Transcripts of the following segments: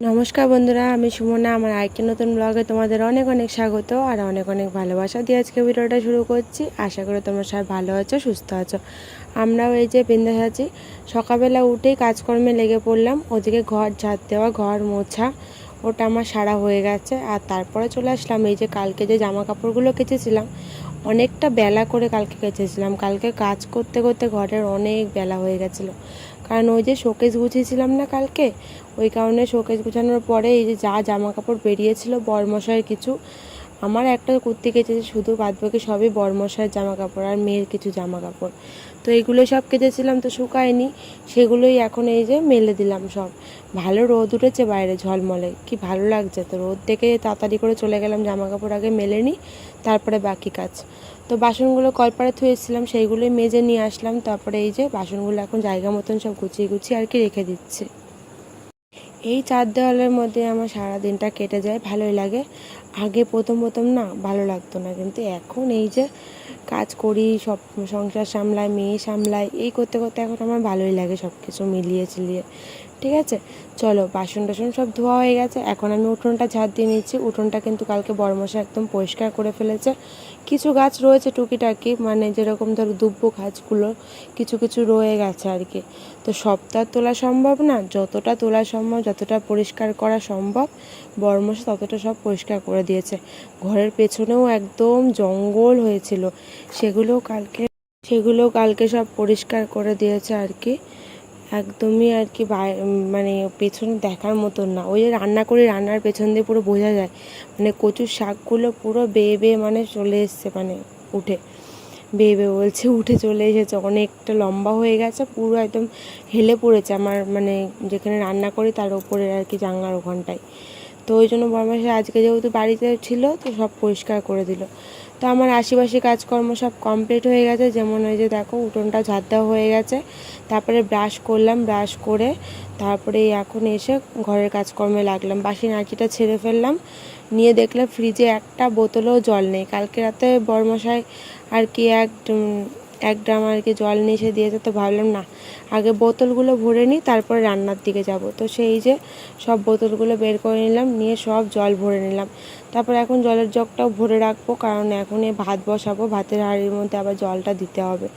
নমস্কার বন্ধুরা, আমি সুমনা। আমার আরেকটি নতুন ব্লগে তোমাদের অনেক অনেক স্বাগত আর অনেক অনেক ভালোবাসা দিয়ে আজকে ভিডিওটা শুরু করছি। আশা করি তোমরা সবাই ভালো আছো, সুস্থ আছো। আমরাও এই যে বিন্দাস আছি। সকালবেলা উঠেই কাজকর্মে লেগে পড়লাম। ওদিকে ঘর ঝাড় দেওয়া, ঘর মোছা, ওটা আমার সারা হয়ে গেছে। আর তারপরে চলে আসলাম এই যে কালকে যে জামা কাপড়গুলো কেচেছিলাম, অনেকটা বেলা করে কালকে কেচেছিলাম। কালকে কাজ করতে করতে ঘরের অনেক বেলা হয়ে গেছিল। কারণ ওই যে শোকেস গুছিয়েছিলাম না কালকে, ওই কারণে শোকেস গুছানোর পরে এই যে যা জামা কাপড় বেরিয়েছিল, বরমশাইয়ের কিছু, আমার একটা কুর্তি কেচেছে, শুধু বাদ বাকি সবই বরমশাইয়ের জামা কাপড় আর মেয়ের কিছু জামা কাপড় তো এইগুলো সব কেটেছিলাম তো শুকায়নি, সেগুলোই এখন এই যে মেলে দিলাম সব। ভালো রোদ উঠেছে বাইরে ঝলমলে, কি ভালো লাগছে তো রোদ দেখে তাড়াতাড়ি করে চলে গেলাম জামা কাপড় আগে মেলে নিই তারপরে বাকি কাজ। তো বাসনগুলো কলপাড়ে থুয়েছিলাম সেইগুলোই মেজে নিয়ে আসলাম, তারপরে এই যে বাসনগুলো এখন জায়গা মতন সব গুছিয়ে গুছিয়ে আর কি রেখে দিচ্ছে। এই চার দেওয়ালের মধ্যে আমার সারা দিনটা কেটে যায়, ভালোই লাগে। আগে প্রথম প্রথম না, ভালো লাগতো না, কিন্তু এখন এই যে কাজ করি, সব সংসার সামলাই মেয়ে সামলাই এই করতে করতে এখন আমার ভালোই লাগে সব কিছু মিলিয়ে চিলিয়ে ঠিক আছে? চলো, বাসন টাসন সব ধোয়া হয়ে গেছে। এখন আমি উঠোনটা ঝাড় দিয়ে নিচ্ছি। উঠোনটা কিন্তু কালকে বড়মশা একদম পরিষ্কার করে ফেলেছে। কিছু গাছ রয়েছে টুকিটাকি মানে যেরকম ধরো দুব্বো গাছগুলো, কিছু কিছু রয়ে গেছে আর কি। তো সবটা তোলা সম্ভব না, যতটা তোলা সম্ভব, যতটা পরিষ্কার করা সম্ভব বড়মশা ততটা সব পরিষ্কার করে দিয়েছে। ঘরের পেছনেও একদম জঙ্গল হয়েছিল। সেগুলো কালকে সেগুলো কালকে সব পরিষ্কার করে দিয়েছে আর কি। একদমই আর কি মানে পেছনে দেখার মতন না। ওই যে রান্না করি, রান্নার পেছন দিয়ে পুরো বোঝা যায়। মানে কচুর শাকগুলো পুরো বেয়ে বেয়ে মানে চলে এসছে মানে উঠে। বেয়ে বেয়ে বলছে, উঠে চলে এসেছে। অনেকটা লম্বা হয়ে গেছে, পুরো একদম হেলে পড়েছে আমার মানে যেখানে রান্না করি তার ওপরে আর কি জানলার ওখানটায়। তো ওই জন্য বরমাসে আজকে যেহেতু বাড়িতে ছিল, তো সব পরিষ্কার করে দিল। তো আমার আশেপাশে কাজকর্ম সব কমপ্লিট হয়ে গেছে। যেমন ওই যে দেখো, উঠোনটা ঝাঁত দেওয়া হয়ে গেছে। তারপরে ব্রাশ করলাম ব্রাশ করে তারপরে এখন এসে ঘরের কাজকর্মে লাগলাম। বাসি নাচিটা ছেড়ে ফেললাম। নিয়ে দেখলাম ফ্রিজে একটা বোতলেও জল নেই। কালকে রাতে বরমশাই আর কি এক এক ড্রাম আর কি জল নিয়ে এসে দিয়েছে, তো ভাবলাম না, আগে বোতলগুলো ভরে নিই, তারপরে রান্নার দিকে যাব। তো সেই যে সব বোতলগুলো বের করে নিলাম, নিয়ে সব জল ভরে নিলাম। তারপর এখন জলের জগটাও ভরে রাখব, কারণ এখন এই ভাত বসাবো, ভাতের হাঁড়ির মধ্যে আবার জলটা দিতে হবে।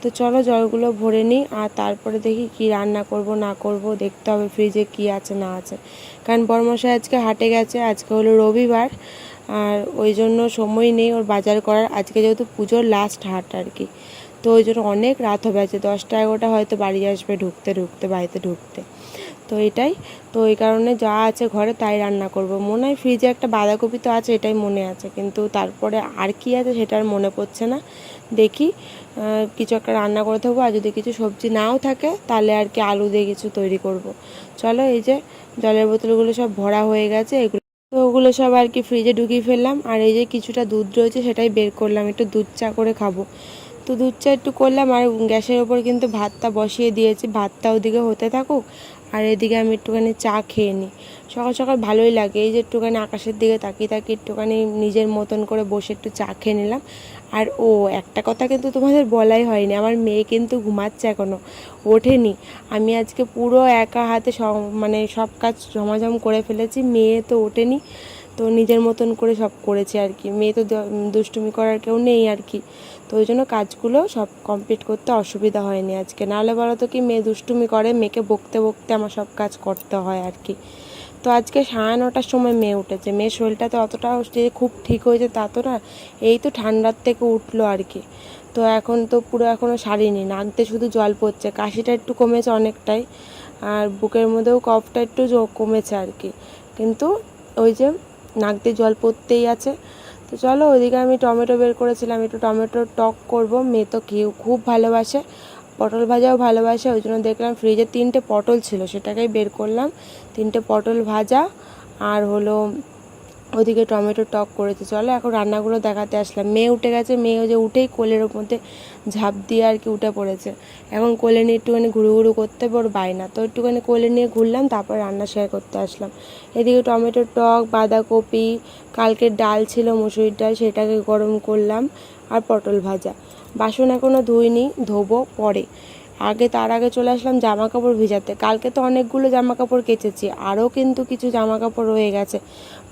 তো চলো জলগুলো ভরে নিই, আর তারপরে দেখি কি রান্না করব, না করব, দেখতে হবে ফ্রিজে কি আছে, না আছে। কারণ বর্মশাই আজকে হাটে গেছে, আজকে হলো রবিবার, আর ওই জন্য সময় নেই ওর বাজার করার। আজকে যেহেতু পুজোর লাস্ট হাট আর কি তো ওই জন্য অনেক রাত হবে আছে দশটা এগারোটা হয়তো বাড়ি আসবে ঢুকতে ঢুকতে, বাড়িতে ঢুকতে। তো এটাই, তো এই কারণে যা আছে ঘরে তাই রান্না করব। মনে হয় ফ্রিজে একটা বাঁধাকপি তো আছে, এটাই মনে আছে। কিন্তু তারপরে আর কি আছে সেটা আর মনে পড়ছে না। দেখি কিছু একটা রান্না করে থাকব। আর যদি কিছু সবজি নাও থাকে, তাহলে আর কি আলু দিয়ে কিছু তৈরি করব। চলো এই যে, জলের বোতলগুলো সব ভরা হয়ে গেছে, এগুলো তো ওগুলো সব আর কি ফ্রিজে ঢুকিয়ে ফেললাম। আর এই যে কিছুটা দুধ রয়েছে, সেটাই বের করলাম। একটু দুধ চা করে খাব। তো দুধ চা একটু করলাম, আর গ্যাসের ওপর কিন্তু ভাতটা বসিয়ে দিয়েছি। ভাতটা ওদিকে হতে থাকুক, আর এদিকে আমি একটুখানি চা খেয়ে নিই। সকাল সকাল ভালোই লাগে, এই যে একটুখানি আকাশের দিকে তাকিয়ে তাকিয়ে একটুখানি নিজের মতন করে বসে একটু চা খেয়ে নিলাম। আর ও, একটা কথা কিন্তু তোমাদের বলাই হয়নি, আমার মেয়ে কিন্তু ঘুমাচ্ছে এখনও ওঠেনি। আমি আজকে পুরো একা হাতে মানে সব কাজ জমাজম করে ফেলেছি, মেয়ে তো ওঠেনি। তো নিজের মতন করে সব করেছে আর কি। মেয়ে তো দুষ্টুমি করার কেউ নেই আর কি। তো ওই জন্য কাজগুলো সব কমপ্লিট করতে অসুবিধা হয়নি আজকে। নাহলে বলো তো কি, মেয়ে দুষ্টুমি করে, মেয়েকে বকতে বকতে আমার সব কাজ করতে হয় আর কি। তো আজকে সাড়ে নটার সময় মেয়ে উঠেছে। মেয়ের শরীরটা তো অতটা যে খুব ঠিক হয়েছে তা তো না, এই তো ঠান্ডার থেকে উঠল আর কি। তো এখন তো পুরো এখনও সারিনি, নাক দিয়ে শুধু জল পড়ছে। কাশিটা একটু কমেছে অনেকটাই, আর বুকের মধ্যেও কফটা একটু কমেছে আর কি। কিন্তু ওই যে নাক দিয়ে জল পড়তেই আছে। তো চলো ওইদিকে আমি টমেটো বের করেছিলাম, একটু টমেটো টক করব। মেয়ে তো কেউ খুব ভালোবাসে, পটল ভাজাও ভালোবাসে, ওই জন্য দেখলাম ফ্রিজে তিনটে পটল ছিল, সেটাকেই বের করলাম। তিনটে পটল ভাজা, আর হলো ওদিকে টমেটো টক করেছে। চলো এখন রান্নাগুলো দেখাতে আসলাম। মেয়ে উঠে গেছে, মেয়ে যে উঠেই কোলের মধ্যে ঝাঁপ দিয়ে আর কি উঠে পড়েছে। এখন কোলে নিয়ে একটুখানি ঘুরু ঘুরু করতে ওর বায়না তো একটুখানি কোলে নিয়ে ঘুরলাম, তারপর রান্না শেয়ার করতে আসলাম। এদিকে টমেটো টক, বাঁধাকপি কালকের ডাল ছিল মুসুরির ডাল, সেটাকে গরম করলাম, আর পটল ভাজা। বাসন এখনও ধুইনি, ধোবো পরে। আগে তার আগে চলে আসলাম জামা কাপড় ভিজাতে। কালকে তো অনেকগুলো জামা কাপড় কেচেছি, আরও কিন্তু কিছু জামা কাপড় রয়ে গেছে।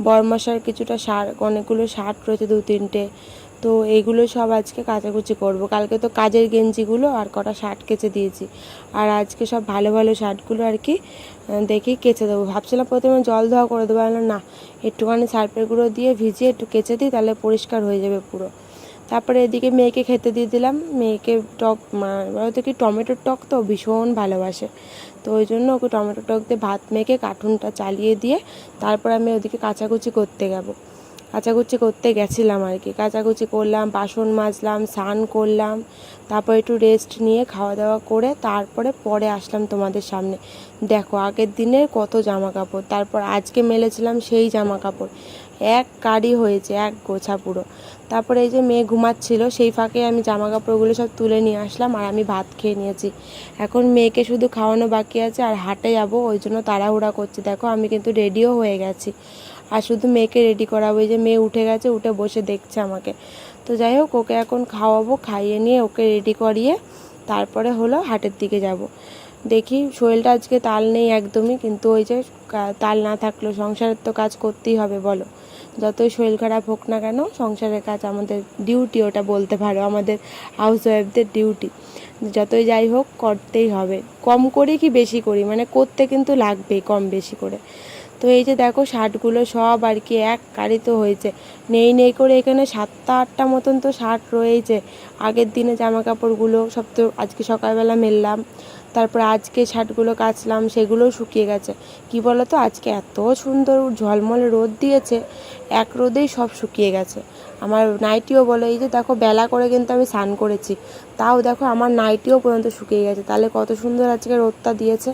বরমশার কিছুটা শার্ট, অনেকগুলো শার্ট রয়েছে দু তিনটে। তো এইগুলো সব আজকে কাচাকুচি করব। কালকে তো কাজের গেঞ্জিগুলো আর কটা শার্ট কেচে দিয়েছি। আর আজকে সব ভালো ভালো শার্টগুলো আর কি দেখি কেচে দেবো। ভাবছিলাম প্রথমে জল ধোয়া করে দেবো। না, একটুখানি সার্ফের গুঁড়ো দিয়ে ভিজিয়ে একটু কেচে দিই, তাহলে পরিষ্কার হয়ে যাবে পুরো। তারপরে এদিকে মেয়েকে খেতে দিয়ে দিলাম। মেয়েকে টক বলতো কি টমেটোর টক তো ভীষণ ভালোবাসে। তো ওই জন্য ওকে টমেটো টক দিয়ে ভাত মেখে কার্টুনটা চালিয়ে দিয়ে তারপর আমি ওদিকে কাচাকুচি করতে যাব। কাচাকুচি করতে গেছিলাম আর কি। কাচাকুচি করলাম, বাসন মাজলাম, স্নান করলাম, তারপর একটু রেস্ট নিয়ে খাওয়া দাওয়া করে তারপরে পরে আসলাম তোমাদের সামনে। দেখো, আগের দিনের কত জামা কাপড় তারপর আজকে মেলেছিলাম সেই জামা কাপড় এক কারি হয়েছে, এক গোছা পুরো। তারপরে এই যে মেয়ে ঘুমাচ্ছিল, সেই ফাঁকে আমি জামা কাপড়গুলো সব তুলে নিয়ে আসলাম আর আমি ভাত খেয়ে নিয়েছি। এখন মেয়েকে শুধু খাওয়ানো বাকি আছে আর হাটে যাব, ওই জন্য তাড়াহুড়া করছি। দেখো, আমি কিন্তু রেডিও হয়ে গেছি। আর শুধু মেয়েকে রেডি করাবো যে মেয়ে উঠে গেছে, উঠে বসে দেখছে আমাকে। তো যাই হোক, ওকে এখন খাওয়াবো, খাইয়ে নিয়ে ওকে রেডি করিয়ে তারপরে হলো হাটের দিকে যাব। দেখি শরীরটা আজকে তাল নেই একদমই, কিন্তু ওই যে তাল না থাকলেও সংসারের তো কাজ করতেই হবে, বলো। যতই শরীর খারাপ হোক না কেন, সংসারের কাজ আমাদের ডিউটি ওটা বলতে পারো, আমাদের হাউস ওয়াইফদের ডিউটি যতই যাই হোক, করতেই হবে। কম করি কি বেশি করি? মানে করতে কিন্তু লাগবেই কম বেশি করে। তো এই যে দেখো শার্টগুলো সব আর কি এক কারিত হয়েছে। নেই নেই করে এখানে সাতটা, আটটা মতন তো শার্ট রয়েছে। আগের দিনে জামা কাপড়গুলো সব তো আজকে সকালবেলা মেললাম। তারপর আজকে শার্টগুলো কাচলাম, সেগুলোও শুকিয়ে গেছে। কি বলো তো আজকে এত সুন্দর ঝলমলে রোদ দিয়েছে, এক রোদেই সব শুকিয়ে গেছে। আমার নাইটিও বলো, এই যে দেখো বেলা করে কিন্তু আমি স্নান করেছি। তাও দেখো আমার নাইটিও পর্যন্ত শুকিয়ে গেছে। তাহলে কত সুন্দর আজকে রোদটা দিয়েছে।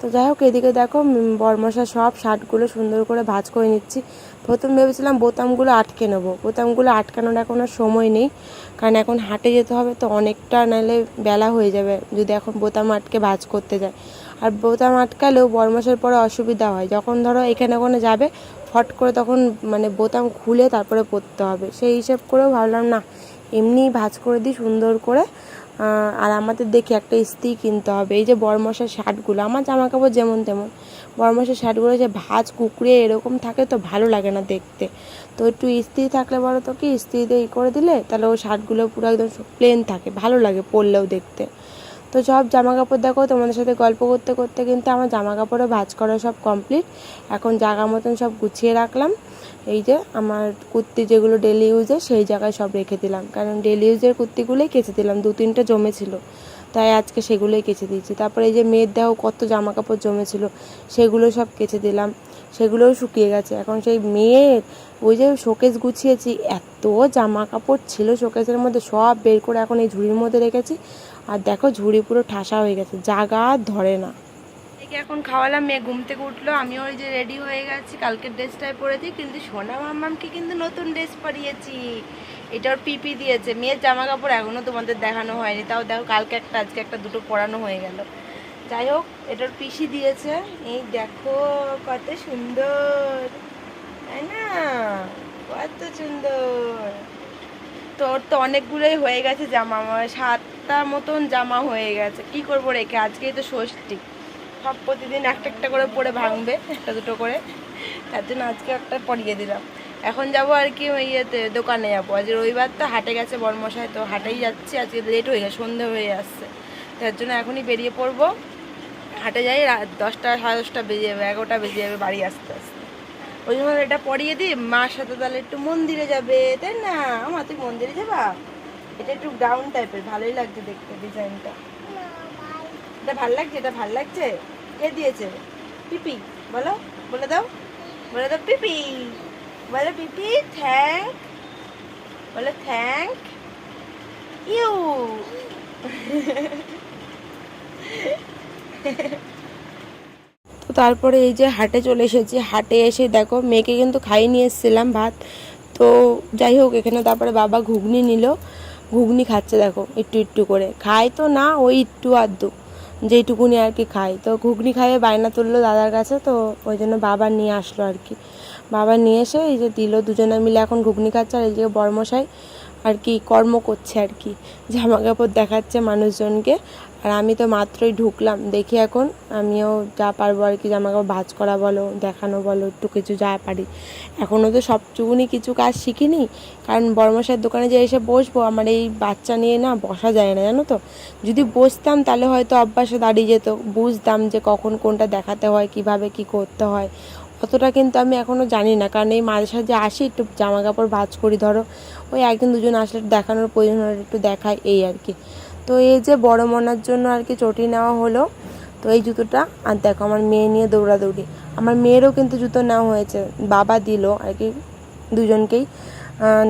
তো যাই হোক, এদিকে দেখো বরমশা সব শার্টগুলো সুন্দর করে ভাজ করে নিচ্ছি। প্রথম ভেবেছিলাম বোতামগুলো আটকে নেব। বোতামগুলো আটকানোর এখন আর সময় নেই, কারণ এখন হাটে যেতে হবে, তো অনেকটা নাহলে বেলা হয়ে যাবে যদি এখন বোতাম আটকে ভাজ করতে যায়। আর বোতাম আটকালেও বরমাসের পরে অসুবিধা হয়। যখন ধরো এখানে ওখানে যাবে, ফট করে তখন মানে বোতাম খুলে তারপরে পরতে হবে। সেই হিসেব করেও ভাবলাম, না এমনি ভাজ করে দিই সুন্দর করে। আর আমাদের দেখে একটা ইস্ত্রি কিনতে হবে। এই যে বরমশার শার্টগুলো, আমার জামা কাপড় যেমন তেমন। বরমশার শার্টগুলো যে ভাজ, কুকড়ে এরকম থাকে তো ভালো লাগে না দেখতে। তো একটু ইস্ত্রি থাকলে বলো তো কি ইস্ত্রি দিয়ে ই করে দিলে? তাহলে ওই শার্টগুলো পুরো একদম প্লেন থাকে, ভালো লাগে পরলেও দেখতে। তো সব জামা কাপড় দেখো, তোমাদের সাথে গল্প করতে করতে কিন্তু আমার জামা কাপড়ও ভাঁজ করা সব কমপ্লিট এখন জায়গা মতন সব গুছিয়ে রাখলাম। এই যে আমার কুর্তি যেগুলো ডেলি ইউজে সেই জায়গায় সব রেখে দিলাম। কারণ ডেলি ইউজের কুর্তিগুলোই কেচে দিলাম, দু তিনটে জমেছিল। তাই আজকে সেগুলোই কেচে দিয়েছি। তারপরে এই যে মেয়ের দেহ কত জামা কাপড় জমেছিল, সেগুলো সব কেচে দিলাম। সেগুলোও শুকিয়ে গেছে। এখন সেই মেয়ের ওই যে শোকেস গুছিয়েছি, এত জামা কাপড় ছিল শোকেসের মধ্যে, সব বের করে এখন এই ঝুড়ির মধ্যে রেখেছি। আর দেখো ঝুড়ি পুরো ঠাসা হয়ে গেছে, জাগা ধরে না। এখন খাওয়ালাম, মেয়ে ঘুম থেকে উঠল, আমিও ওই যে রেডি হয়ে গেছি কালকের ড্রেসটাই পরেছি কিন্তু সোনা মামামকে কিন্তু নতুন ড্রেস পরিয়েছি। এটা ওর পিপি দিয়েছে, মেয়ের জামা কাপড় এখনও তোমাদের দেখানো হয়নি, তাও দেখো কালকে একটা, আজকে একটা দুটো পরানো হয়ে গেল। যাই হোক এটার পিসি দিয়েছে, এই দেখো কত সুন্দর, তাই না? কত সুন্দর। তোর তো অনেকগুলোই হয়ে গেছে জামা, আমার সাতটা মতন জামা হয়ে গেছে। কি করব রেখে? আজকেই তো ষষ্ঠী। সব প্রতিদিন একটা একটা করে পরে ভাঙবে, একটা দুটো করে। তার জন্য আজকে একটা পরিয়ে দিলাম। এখন যাব আর কি ওই ইয়েতে, দোকানে যাব। আজ রবিবার তো হাটে গেছে বর্মশাই, তো হাটেই যাচ্ছি। আজকে লেট হয়ে গেছে, সন্ধে হয়ে আসছে। তার জন্য এখনই বেরিয়ে পড়ব। হাটে যাই, রাত দশটা, সাড়ে দশটা বেজে যাবে, এগারোটা বেজে যাবে বাড়ি আসতে আসতে। ওই জন্য এটা পরিয়ে দিই। মার সাথে তাহলে একটু মন্দিরে যাবে, তাই না? আমার তুই মন্দিরে যাবা? এটা একটু গ্রাউন্ড টাইপের ভালোই লাগছে দেখতে ডিজাইনটা। এটা ভালো লাগছে? এটা ভালো লাগছে? কে দিয়েছে? পিপি, বলো, বলে দাও। বলে দাও পিপি। বলো পিপি থ্যাংক বলো থ্যাংক ইউ তারপরে এই যে হাটে চলে এসেছি। হাটে এসে দেখো, মেয়েকে কিন্তু খাইয়ে নিয়ে এসেছিলাম ভাত। তো যাই হোক, এখানে তারপরে বাবা ঘুগনি নিল। ঘুগনি খাচ্ছে দেখো, একটু একটু করে। খায় তো না ওই একটু আধটু। যেইটুকুনি আর কি খায়। তো ঘুগনি খাইয়ে বায়না তুললো দাদার কাছে, তো ওই জন্য বাবা নিয়ে আসলো আর কি। বাবা নিয়ে এসে এই যে দিল দুজনে মিলে এখন ঘুগনি খাচ্ছে, আর এই যে বর্মশাই আর কি কর্ম করছে আর কি। জামা কাপড় দেখাচ্ছে মানুষজনকে আর আমি তো মাত্রই ঢুকলাম। দেখি এখন আমিও যা পারব আর কি জামা কাপড় ভাঁজ করা বলো, দেখানো বলো, একটু কিছু যা পারি। এখনও তো সবটুকুনি কিছু কাজ শিখিনি। কারণ বড়মশাইয়ের দোকানে যে এসে বসবো, আমার এই বাচ্চা নিয়ে না বসা যায় না, জানো তো? যদি বসতাম তাহলে হয়তো অভ্যাসে দাঁড়িয়ে যেত। বুঝতাম যে কখন কোনটা দেখাতে হয়, কীভাবে কি করতে হয়। অতটা কিন্তু আমি এখনও জানি না। কারণ এই মাঝে সাঝে আসি, একটু জামা কাপড় ভাজ করি, ধরো ওই একদিন দুজন আসলে দেখানোর প্রয়োজন একটু দেখায় এই আর কি। তো এই যে বড় মনার জন্য আর কি চটি নেওয়া হলো, তো এই জুতোটা, আর দেখো আমার মেয়ে নিয়ে দৌড়াদৌড়ি। আমার মেয়েরও কিন্তু জুতো নেওয়া হয়েছে, বাবা দিল আর কি দুজনকেই।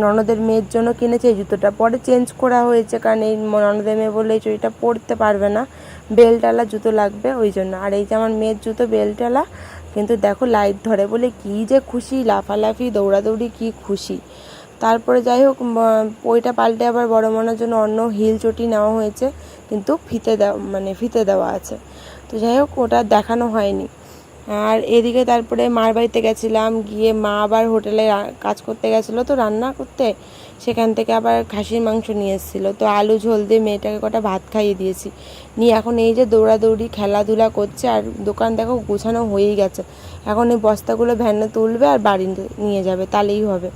ননদের মেয়ের জন্য কিনেছে এই জুতোটা। পরে চেঞ্জ করা হয়েছে, কারণ এই ননদের মেয়ে বলে এই চটিটা পরতে পারবে না বেল্টওয়ালা জুতো লাগবে ওই জন্য। আর এই যে আমার মেয়ের জুতো বেল্টওয়ালা কিন্তু দেখো লাইট ধরে বলে কি যে খুশি, লাফালাফি, দৌড়াদৌড়ি, কি খুশি। তারপরে যাই হোক ওইটা পাল্টে আবার বড় মনার জন্য অন্য হিল চটি নেওয়া হয়েছে, কিন্তু ফিতে দেওয়া মানে ফিতে দেওয়া আছে। তো যাই হোক, ওটা দেখানো হয়নি। আর এদিকে তারপরে মার বাড়িতে গেছিলাম, গিয়ে মা আবার হোটেলে কাজ করতে গেছিল। তো রান্না করতে সেখান থেকে আবার খাসির মাংস নিয়ে এসেছিল। তো আলু ঝোল দিয়ে মেয়েটাকে কটা ভাত খাইয়ে দিয়েছি। নিয়ে এখন এই যে দৌড়াদৌড়ি, খেলাধুলা করছে, আর দোকান দেখো গোছানো হয়েই গেছে। এখন এই বস্তাগুলো ভ্যানে তুলবে আর বাড়ি নিয়ে যাবে, তাহলেই হবে।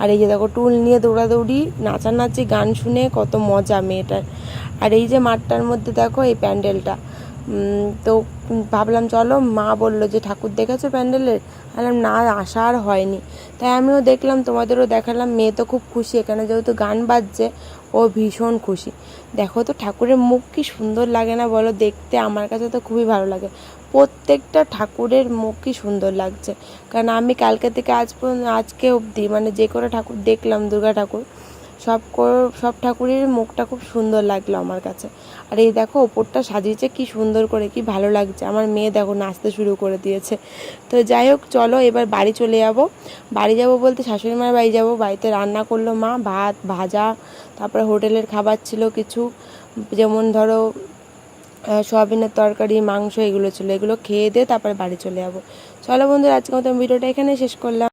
আর এই যে দেখো, টুল নিয়ে দৌড়াদৌড়ি নাচানাচি গান শুনে কত মজা মেয়েটার। আর এই যে মাঠটার মধ্যে দেখো এই প্যান্ডেলটা। তো ভাবলাম চলো, মা বলল যে, ঠাকুর দেখেছ প্যান্ডেলের বললাম, না, আসা আর হয়নি। তাই আমিও দেখলাম, তোমাদেরও দেখালাম, মেয়ে তো খুব খুশি। এখানে যেহেতু গান বাজছে, ও ভীষণ খুশি। দেখো তো, ঠাকুরের মুখ কি সুন্দর লাগে না বলো, দেখতে আমার কাছে তো খুবই ভালো লাগে। প্রত্যেকটা ঠাকুরের মুখই সুন্দর লাগছে। কারণ আমি কালকে থেকে আজ পর্যন্ত, আজকে অবধি মানে যে কোনো ঠাকুর দেখলাম, দুর্গা ঠাকুর, সব সব ঠাকুরের মুখটা খুব সুন্দর লাগল আমার কাছে। আর এই দেখো, ওপরটা সাজিয়েছে, কি সুন্দর করে, কি ভালো লাগছে। আমার মেয়ে দেখো, নাচতে শুরু করে দিয়েছে। তো যাই হোক, চলো এবার বাড়ি চলে যাব। বাড়ি যাব বলতে শাশুড়ি মায়ের বাড়ি যাব। বাড়িতে রান্না করল মা, ভাত, ভাজা, তারপরে হোটেলের খাবার ছিল কিছু। যেমন ধরো সয়াবিনের তরকারি, মাংস, এগুলো ছিল। এগুলো খেয়ে দিয়ে তারপরে বাড়ি চলে যাব। চলো বন্ধুরা আজকে মতো ভিডিওটা এখানে শেষ করলাম।